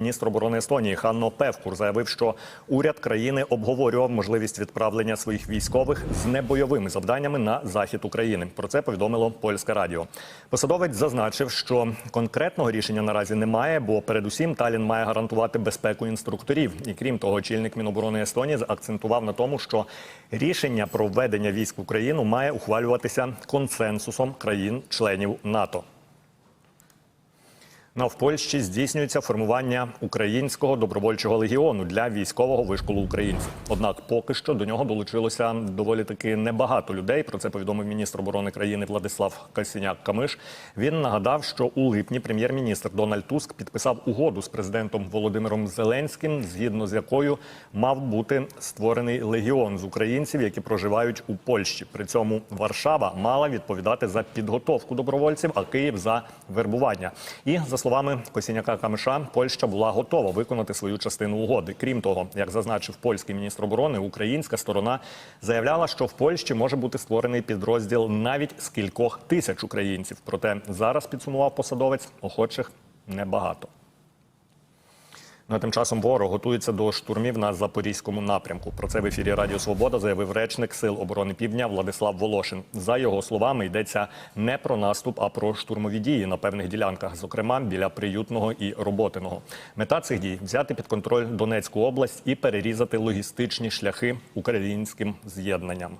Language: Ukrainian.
Міністр оборони Естонії Ханно Певкур заявив, що уряд країни обговорював можливість відправлення своїх військових з небойовими завданнями на захід України. Про це повідомило польське радіо. Посадовець зазначив, що конкретного рішення наразі немає, бо передусім Талін має гарантувати безпеку інструкторів. І крім того, очільник Міноборони Естонії акцентував на тому, що рішення про введення військ в Україну має ухвалюватися консенсусом країн-членів НАТО. Ну, в Польщі здійснюється формування українського добровольчого легіону для військового вишколу українців. Однак, поки що до нього долучилося доволі таки небагато людей. Про це повідомив міністр оборони країни Владислав Касіняк Камиш. Він нагадав, що у липні прем'єр-міністр Дональд Туск підписав угоду з президентом Володимиром Зеленським, згідно з якою мав бути створений легіон з українців, які проживають у Польщі. При цьому Варшава мала відповідати за підготовку добровольців, а Київ за вербування. І за словами Косіняка Камиша, Польща була готова виконати свою частину угоди. Крім того, як зазначив польський міністр оборони, українська сторона заявляла, що в Польщі може бути створений підрозділ навіть з кількох тисяч українців. Проте зараз підсумував посадовець охочих небагато. Ну, а тим часом ворог готується до штурмів на запорізькому напрямку. Про це в ефірі Радіо Свобода заявив речник Сил оборони Півдня Владислав Волошин. За його словами, йдеться не про наступ, а про штурмові дії на певних ділянках, зокрема біля приютного і роботиного. Мета цих дій взяти під контроль Донецьку область і перерізати логістичні шляхи українським з'єднанням.